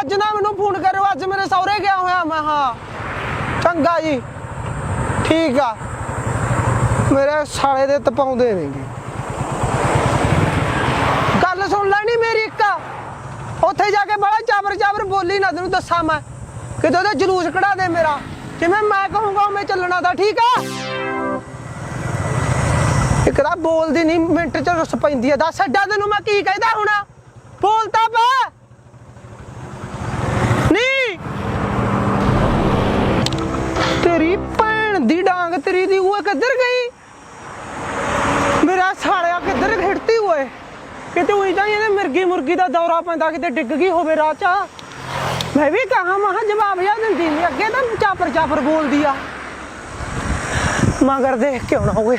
ਅੱਜ ਨਾ ਮੈਨੂੰ ਫੋਨ ਕਰਿਓ, ਅੱਜ ਮੇਰੇ ਸਹੁਰੇ ਗਿਆ ਹੋਇਆ ਮੈਂ, ਹਾਂ। ਚੰਗਾ ਜੀ। ਠੀਕ ਆ। ਮੇਰੇ ਸਾਲੇ ਦੇ ਤਪਾਉਂਦੇ ਨੇਗੇ। ਗੱਲ ਸੁਣ ਲੈਣੀ ਮੇਰੀ ਇੱਕ। ਉੱਥੇ ਜਾ ਕੇ ਬੜਾ ਚਾਬਰ ਚਾਬਰ ਬੋਲੀ ਨਾ ਤੈਨੂੰ ਦੱਸਾਂ ਮੈਂ। ਕਿਤੇ ਉਹਦਾ ਜਲੂਸ ਕਢਾ ਦੇ ਮੇਰਾ। ਜਿਵੇਂ ਮੈਂ ਕਹੂੰਗਾ ਉਵੇਂ ਚੱਲਣਾ ਤਾਂ, ਠੀਕ ਆ? ਇੱਕ ਤਾਂ ਬੋਲਦੀ ਨਹੀਂ ਮਿੰਟ ਚ ਰੁੱਸ ਪੈਂਦੀ ਆ। ਦੱਸ, ਅੱਡਾ ਤੈਨੂੰ ਮੈਂ ਕੀ ਕਹਿੰਦਾ ਹੁਣ? ਤੇਰੀ ਭੈਣ ਦੀ ਡਾਂਗ ਤੇਰੀ ਦੀ ਉਹ ਕਿੱਧਰ ਗਈ? ਮੇਰਾ ਸਾਲਿਆ ਕਿੱਧਰ ਖਿੜਤੀ ਓਏ? ਕਿਤੇ ਉਹੀ ਤਾਂ ਇਹਨੇ ਮਿਰਗੀ ਮੁਰਗੀ ਦਾ ਦੌਰਾ ਪੈਂਦਾ, ਕਿਤੇ ਡਿੱਗ ਗਈ ਹੋਵੇ ਰਾਹ ਚ। ਮੈਂ ਵੀ ਕਹਾ ਮਹਾ ਜਵਾਬ ਜਾ ਦਿੰਦੀ ਨਹੀਂ ਅੱਗੇ ਤਾਂ ਚਾਪਰ ਚਾਪਰ ਬੋਲਦੀ ਆ। ਮਗਰ ਦੇਖ ਕਿਉਂ ਨਾ ਹੋਵੇ